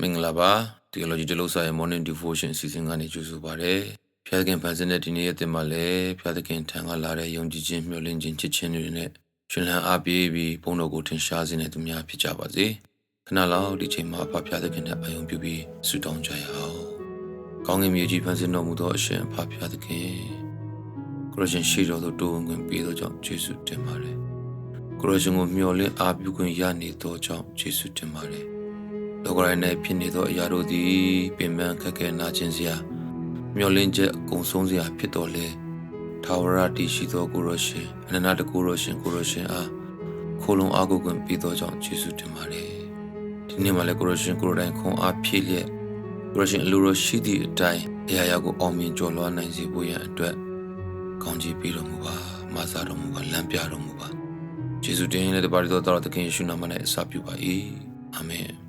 မင်္ဂလာပါ Theology တလို့ဆိုင် Morning Devotion အစီအစဉ်ကနေကြိုဆိုပါရစေ။ဖျားသခင်ဖန်ဆင်းတဲ့ဒီနေ့ရက်တင်မှာလည်းဖျားသခင်ထံကလာတဲ့ယုံကြည်ခြင်းမျှော်လင့်ခြင်းချစ်ခြင်းတွေနဲ့ရှင်လန်းအားပေးပြီးဘုန်းတော်ကိုထင်ရှားစေတဲ့သူများဖြစ်ကြပါစေ။ခဏလောက်ဒီချိန်မှာဖဖျားသခင်နဲ့အယုံပြုပြီးဆုတောင်းကြရအောင်။ကောင်းကင်မြေကြီးဖန်ဆင်းတော်မူသောအရှင်ဖဖျားသခင်ကိုရရှင်ရှိတော်သို့တိုးဝင်ခွင့်ပေးသောကြောင့်ယေရှုတင်ပါတယ်။ကိုရရှင်ကိုမျှော်လင့်အားပြုခွင့်ရနေသောကြောင့်ယေရှုတင်ပါတယ်။ လောကရန်၌ဖြစ်နေသောအရာတို့သည် ပင်ပန်းခက်ခဲနာကျင်စရာမျောလင့်ချက်အကုန်ဆုံးစရာဖြစ်တော်လဲထာဝရတည်ရှိသောကိုရရှင်အနန္တတကူရရှင်ကိုရရှင်အားခိုလုံအားကိုကွင်ပြီးသောကြောင့်ယေရှုတင်ပါတယ်ဒီနေ့မှလည်းကိုရရှင်ကိုရတိုင်းခွန်အားဖြည့်လျက်ကိုရရှင်အလိုတော်ရှိသည့်အတိုင်းအရာရာကိုအောင်မြင်ကျော်လွှားနိုင်စေဖို့ရန်အတွက်ကောင်းချီးပေးတော်မူပါမဆာတော်မူပါလမ်းပြတော်မူပါယေရှုတင်ရဲ့တပါးတော်တော်သခင်ယေရှုနာမ၌အစပြုပါ၏အာမင်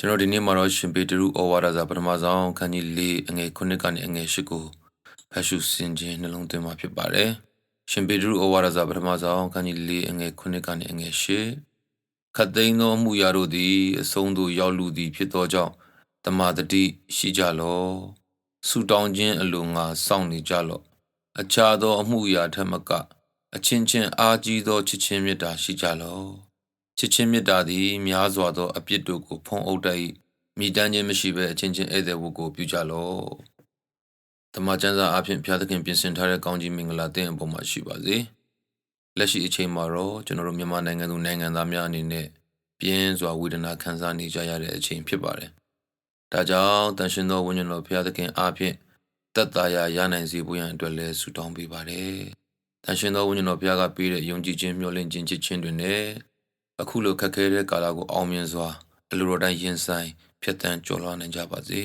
ကျွန်တော်ဒီနေ့မှာတော့ရှင်ပေတရုဩဝါဒစာပထမဆုံးခန်းကြီး၄အငယ်9ကနေအငယ်10ကိုဖတ်ရှုစင်ခြင်းနှလုံးသွင်းမှာဖြစ်ပါတယ်။ရှင်ပေတရုဩဝါဒစာပထမဆုံးခန်းကြီး၄အငယ်9ကနေအငယ်10ခတ်သိမ်းသောမှုရာတို့သည် အဆုံးသို့ရောက်လူသည် ဖြစ်သောကြောင့်တမာတတိရှိကြလော့။ဆူတောင်းခြင်းအလိုငါစောင့်နေကြလော့။အခြားသောအမှုရာထက်မကအချင်းချင်းအားကြီးသောချစ်ချင်းမေတ္တာရှိကြလော့။ ချစ်ချင်းမေတ္တာသည် များစွာသောအပြစ်တို့ကိုဖုံးအုပ်တတ်၏မိတမ်းခြင်းမရှိဘဲအချင်းချင်းဧည့်သည်ဝတ်ကိုပြုကြလော့။တမန်ကျမ်းစာအဖြစ်ဖျားသခင်ပြင်ဆင်ထားတဲ့ကောင်းကြီးမင်္ဂလာတင်အပေါ်မှာရှိပါစေ။လက်ရှိအချိန်မှာတော့ကျွန်တော်တို့မြန်မာနိုင်ငံသူနိုင်ငံသားများအနေနဲ့ပြင်းစွာဝေဒနာခံစားနေကြရတဲ့အချိန်ဖြစ်ပါတယ်။ဒါကြောင့်တန်ရှင်သောဝိညာဉ်တော်ဖျားသခင်အားဖြင့်တက်တာရာရနိုင်စေဖို့ရန်အတွက်လည်းဆုတောင်းပေးပါတယ်။တန်ရှင်သောဝိညာဉ်တော်ဘုရားကပေးတဲ့ယုံကြည်ခြင်းမျှော်လင့်ခြင်းချစ်ခြင်းတွေနဲ့ အခုလိုခက်ခဲတဲ့ကာလကိုအောင်မြင်စွာအလိုတော်တိုင်းရင်ဆိုင်ဖြတ်တန်းကျော်လွှားနိုင်ကြပါစေ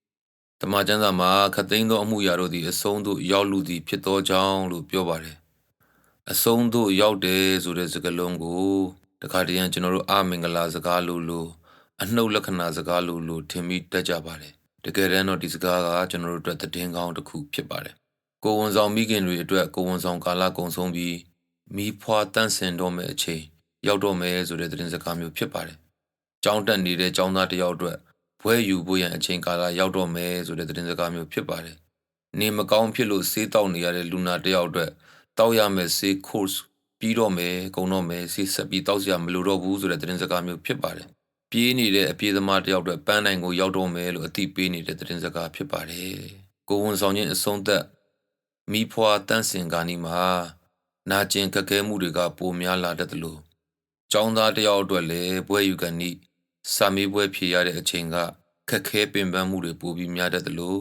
။တမန်ကျမ်းစာမှာခတ်သိမ်းသောအမှုရာတို့သည်အဆုံးသို့ရောက်လူသည်ဖြစ်သောကြောင့်လို့ပြောပါတယ်။အဆုံးသို့ရောက်တယ်ဆိုတဲ့စကားလုံးကိုတခါတည်းရန်ကျွန်တော်တို့အမင်္ဂလာစကားလို့လို့အနှုတ်လက္ခဏာစကားလို့လို့ထင်မိတတ်ကြပါတယ်။တကယ်တမ်းတော့ဒီစကားကကျွန်တော်တို့အတွက်သတင်းကောင်းတစ်ခုဖြစ်ပါတယ်။ကိုဝန်ဆောင်မိခင်တွေအတွက်ကိုဝန်ဆောင်ကာလကုံဆုံးပြီးမိဖွာတန့်စင်တော့မယ့်အချိန် ရောက်တော့မယ်ဆိုတဲ့သတင်းစကားမျိုးဖြစ်ပါတယ်။ကြောင်းတက်နေတဲ့ចောင်းသားတယောက်အတွက်ဘွဲယူဖို့ရန်အချိန်ကာလရောက်တော့မယ်ဆိုတဲ့သတင်းစကားမျိုးဖြစ်ပါတယ်။နေမကောင်းဖြစ်လို့ဆေးတောက်နေရတဲ့လူနာတယောက်အတွက်တောက်ရမယ်ဆေး course ပြီးတော့မယ်ကုန်တော့မယ်ဆေးဆက်ပြီးတောက်စရာမလိုတော့ဘူးဆိုတဲ့သတင်းစကားမျိုးဖြစ်ပါတယ်။ပြေးနေတဲ့အပြေးသမားတယောက်အတွက်ပန်းနိုင်ကိုရောက်တော့မယ်လို့အသိပေးနေတဲ့သတင်းစကားဖြစ်ပါတယ်။ကိုဝန်ဆောင်ခြင်းအဆုံးသက်မိဖွာတန့်စင်ကာနီမှာနာကျင်ခက်ခဲမှုတွေကပိုများလာတတ်တယ်လို့ ကျောင်းသားတယောက်အတွက်လည်းပွဲယူကန်ဤစာမေးပွဲဖြေရတဲ့အချိန်ကခက်ခဲပင်ပန်းမှုတွေပိုပြီးများတတ်သလို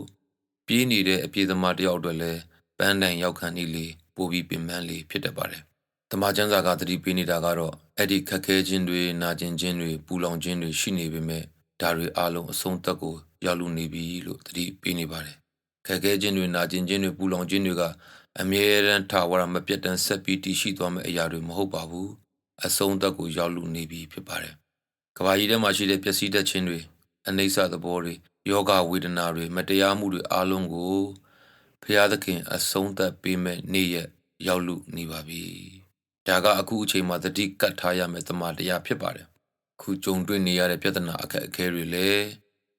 ပြေးနေတဲ့အပြေးသမားတယောက်အတွက်လည်းပန်းတိုင်ရောက်ခံဤလေးပိုပြီးပင်ပန်းလေးဖြစ်တတ်ပါတယ်။တမန်ကျမ်းစာကသတိပေးနေတာကတော့အဲ့ဒီခက်ခဲခြင်းတွေနာကျင်ခြင်းတွေပူလောင်ခြင်းတွေရှိနေပေမဲ့ဒါတွေအလုံးအဆုံးသက်ကိုရောက်လူနေပြီလို့သတိပေးနေပါတယ်။ခက်ခဲခြင်းတွေနာကျင်ခြင်းတွေပူလောင်ခြင်းတွေကအမြဲတမ်းထာဝရမပြတ်တမ်းဆက်ပြီးတည်ရှိသွားမယ့်အရာတွေမဟုတ်ပါဘူး။ အဆုံးသက်ကိုရောက်လူနေပြီဖြစ်ပါတယ်။ကဘာကြီးထဲမှာရှိတဲ့ပျက်စီးတတ်ခြင်းတွေအနိစ္စသဘောတွေယောဂဝေဒနာတွေမတရားမှုတွေအလုံးကိုဖျားသခင်အဆုံးသက်ပေးမဲ့နေ့ရက်ရောက်လူနေပါပြီ။ဒါကအခုအချိန်မှာတတိကတ်ထားရမယ့်တမန်တရားဖြစ်ပါတယ်။ခုကြုံတွေ့နေရတဲ့ပြဿနာအခက်အခဲတွေလည်း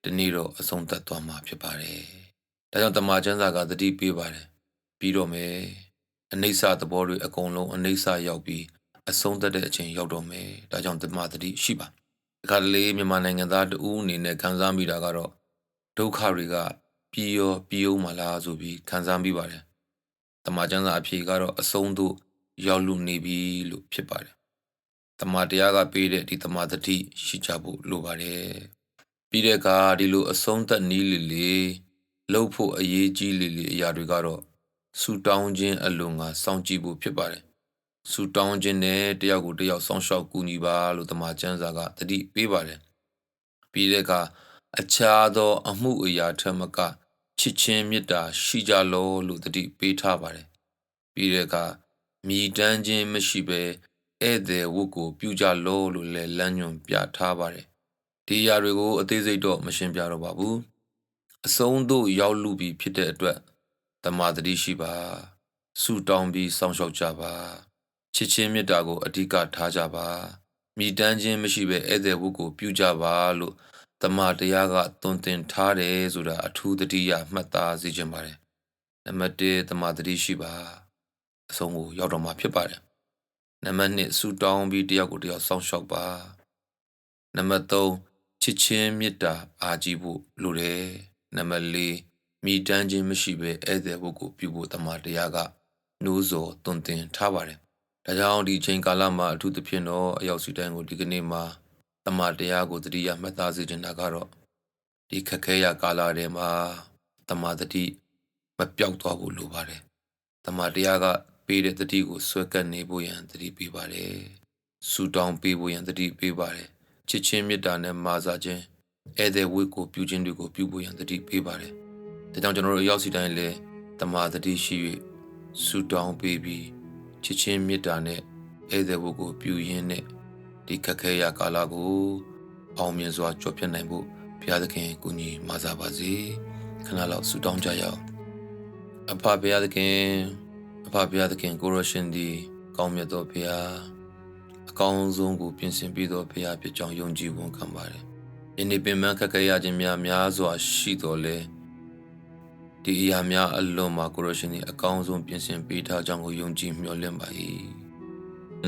ဒီနေ့တော့အဆုံးသတ်သွားမှာဖြစ်ပါတယ်။ဒါကြောင့်တမန်ကျမ်းစာကတတိပေးပါတယ်။ပြီးတော့မယ်။အနိစ္စသဘောတွေအကုန်လုံးအနိစ္စရောက်ပြီး အဆုံးသတ်တဲ့အချိန်ရောက်တော့မယ်ဒါကြောင့်တမသတိရှိပါဒီခါတလေမြန်မာနိုင်ငံသားတူအနေနဲ့ခံစားမိတာကတော့ဒုက္ခတွေကပြီးရောပြီးအောင်မလားဆိုပြီးခံစားမိပါတယ်တမန်ကျမ်းစာအဖြေကတော့အဆုံးသို့ရောက်လူနေပြီလို့ဖြစ်ပါတယ်တမန်တရားကပေးတဲ့ဒီတမန်သတိရှိကြဖို့လိုပါတယ်ပြီးတဲ့အခါဒီလိုအဆုံးသက်နီးလေလေလှုပ်ဖို့အရေးကြီးလေလေအရာတွေကတော့ဆူတောင်းခြင်းအလွန်ကစောင့်ကြည့်ဖို့ဖြစ်ပါတယ် ဆူတောင်းခြင်းနဲ့တယောက်ကိုတယောက်ဆောင်ရှောက်ကူညီပါလို့တမန်ကျမ်းစာကတတိပေးပါတယ်ပြီးတဲ့အခါအခြားသော အမှုအရာထက်မကချစ်ချင်းမေတ္တာရှိကြလောလို့တတိပေးထားပါတယ်ပြီးတဲ့အခါမြည်တမ်းခြင်းမရှိဘဲဧည့်သည်ဝတ်ကိုပြုကြလောလို့လည်းလမ်းညွှန်ပြထားပါတယ်ဒီအရာတွေကိုအသေးစိတ်တော့မရှင်းပြတော့ပါဘူးအဆုံးသို့ရောက်လူပြီးဖြစ်တဲ့အတွက်တမာတတိရှိပါဆူတောင်းပြီးစောင့်ရှောက်ကြပါ ချစ်ချင်းမေတ္တာကိုအဓိကထားကြပါမိတမ်းခြင်းမရှိဘဲဧည့်သည်ဝတ်ကိုပြုကြပါလို့တမန်တရားကသွန်သင်ထားတယ်ဆိုတာအထူးတတိယမှတ်သားစေချင်ပါတယ်နံပါတ်1တမန်တတိရှိပါအဆုံးကိုရောက်တော့မှာဖြစ်ပါတယ်နံပါတ်2ဆူတောင်းပြီးတယောက်ကိုတယောက်စောင့်ရှောက်ပါနံပါတ်3ချစ်ချင်းမေတ္တာအားကြီးဖို့လိုတယ်နံပါတ်4မိတမ်းခြင်းမရှိဘဲဧည့်သည်ဘုတ်ကိုပြုဖို့တမန်တရားကနှိုးဆော်သွန်သင်ထားပါတယ် ဒါကြောင့်ဒီချိန်ကာလမှာအထူးသဖြင့်တော့အရောက်စီတိုင်းကိုဒီကနေ့မှာတမန်တရားကိုတတိယမှတ်သားစေချင်တာကတော့ဒီခက်ခဲရကာလတွေမှာတမန်တတိမပြောက်သွားဖို့လိုပါတယ်တမန်တရားကပေးတဲ့တတိကိုဆွဲကပ်နေဖို့ရန်တတိပေးပါတယ်ဆူတောင်းပေးဖို့ရန်တတိပေးပါတယ်ချစ်ချင်းမေတ္တာနဲ့မာစာခြင်းဧည့်သည်ဝိတ်ကိုပြုခြင်းတွေကိုပြုဖို့ရန်တတိပေးပါတယ်ဒါကြောင့်ကျွန်တော်တို့အရောက်စီတိုင်းလည်းတမန်တတိရှိ၍ဆူတောင်းပေးပြီး ချစ်ချင်းမေတ္တာနဲ့ဧည့်သည်ဝိတ်ကိုပြုရင်းနဲ့ဒီခက်ခဲရကာလကိုအောင်မြင်စွာကျော်ဖြတ်နိုင်ဖို့ဘုရားသခင်ကူညီမာစာပါစေခဏလောက်ဆူတောင်းကြရအောင်အဖဘုရားသခင်အဖဘုရားသခင်ကိုရရှင်ဒီကောင်းမြတ်သောဘုရားအကောင်းဆုံးကိုပြင်ဆင်ပြီးသောဘုရားဖြစ်ကြောင်းယုံကြည်ဝန်ခံပါတယ်ယနေ့ပင်မခက်ခဲရခြင်းများများစွာရှိတော်လဲ ဒီအရာများအလွန်မှာကိုရရှင်ဒီအကောင်းဆုံးပြင်ဆင်ပေးထားကြောင်းကိုယုံကြည်မျှော်လင့်ပါ၏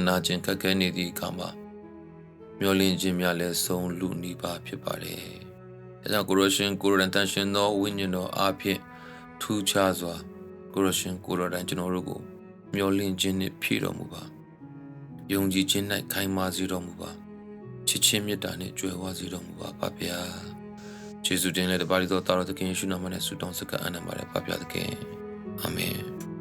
နာကျင်ခက်ခဲနေသည့်အခါမှာမျောလင့်ခြင်းများလည်းဆုံးလူနီးပါးဖြစ်ပါတယ်။ဒါကြောင့်ကိုရရှင်ကိုရန်တန်ရှင်သောဝိညာဉ်တော်အားဖြင့်ထူးခြားစွာကိုရရှင်ကိုရန်ကျွန်တော်တို့ကိုမျောလင့်ခြင်းနှင့်ဖြည့်တော်မူပါ။ယုံကြည်ခြင်း၌ခိုင်မာစေတော်မူပါ။ချစ်ချင်းမေတ္တာနှင့်ကြွယ်ဝစေတော်မူပါပါဗျာ။ ယေရှုတင်လည်းတပါးတော်တော်သခင်ယေရှုနာမနဲ့ဆုတောင်းစကားအနံပါတယ်ပါဗျာသခင်။အာမင်။